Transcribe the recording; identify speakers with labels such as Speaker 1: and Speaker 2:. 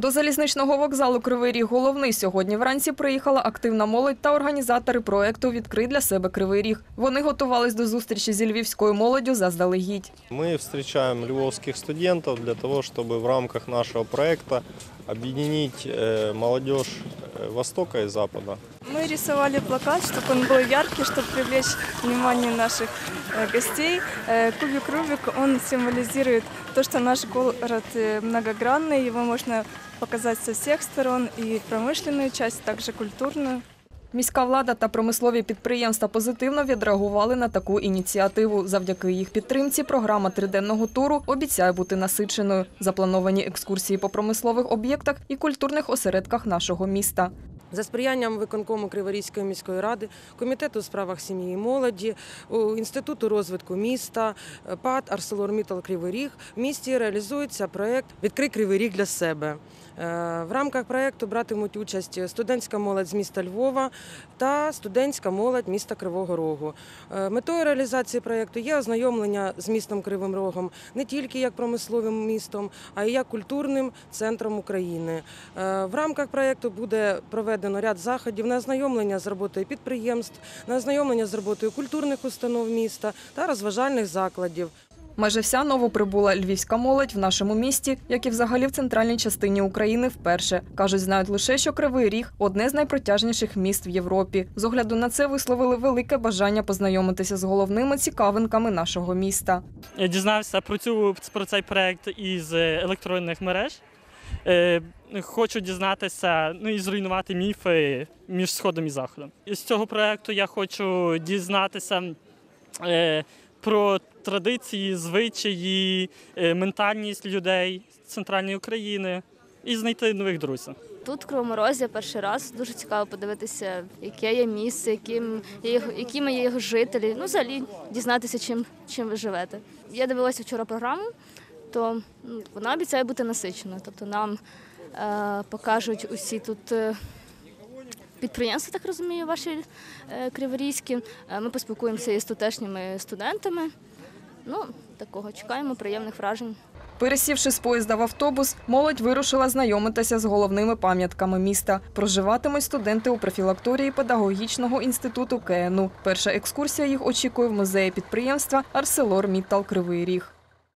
Speaker 1: До залізничного вокзалу Кривий Ріг головний сьогодні вранці приїхала активна молодь та організатори проекту Відкрий для себе Кривий Ріг. Вони готувались до зустрічі зі львівською молоддю заздалегідь.
Speaker 2: Мы встречаем львовских студентов для того, чтобы в рамках нашего проекта объединить э, молодежь э, Востока и Запада.
Speaker 3: Мы рисовали плакат, чтобы он был яркий, чтобы привлечь внимание наших э, гостей. Э, Кубик Рубик, он символизирует то, что наш город э, многогранный, его можно показать со всех сторон, и промышленную часть, также культурную.
Speaker 1: Міська влада та промислові підприємства позитивно відреагували на таку ініціативу. Завдяки їх підтримці програма триденного туру обіцяє бути насиченою. Заплановані екскурсії по промислових об'єктах і культурних осередках нашого міста.
Speaker 4: За сприянням виконкому Криворізької міської ради, комітету у справах сім'ї і молоді, інституту розвитку міста, ПАД «Арселормітал Кривий Ріг» в місті реалізується проєкт Відкрий Кривий Ріг для себе. Е, В рамках проєкту братимуть участь студентська молодь з міста Львова та студентська молодь міста Кривого Рогу. Е, Метою реалізації проєкту є ознайомлення з містом Кривим Рогом не тільки як промисловим містом, а й як культурним центром України. Е, В рамках проєкту буде проведено ряд заходів на ознайомлення з роботою підприємств, на ознайомлення з роботою культурних установ міста та розважальних закладів.
Speaker 1: Майже вся новоприбула львівська молодь в нашому місті, як і взагалі в центральній частині України, вперше кажуть, знають лише, що Кривий Ріг одне з найпротяжніших міст в Європі. З огляду на це висловили велике бажання познайомитися з головними цікавинками нашого міста.
Speaker 5: Я дізнався про цю про цей проект із електронних мереж. Е, Хочу дізнатися, ну і зруйнувати міфи між сходом і заходом. Із цього проекту я хочу дізнатися е, про традиції, звичаї, е, ментальність людей центральної України і знайти нових друзів.
Speaker 6: Тут в перший раз дуже цікаво подивитися, яке є місце, яким якими є його жителі. Ну, взагалі дізнатися, чим, чим ви живете. Я дивилася вчора програму, то вона обіцяє бути насиченою. Тобто нам е, покажуть усі тут. Підприємства, так розумію, ваші е, криворізькі. Е, Ми поспілкуємося із тутешніми студентами. Ну, такого чекаємо приємних вражень.
Speaker 1: Пересівши з поїзда в автобус, молодь вирушила знайомитися з головними пам'ятками міста. Проживатимуть студенти у профілакторії педагогічного інституту КНУ. Перша екскурсія їх очікує в музеї підприємства Арселор Міттал Кривий Ріг.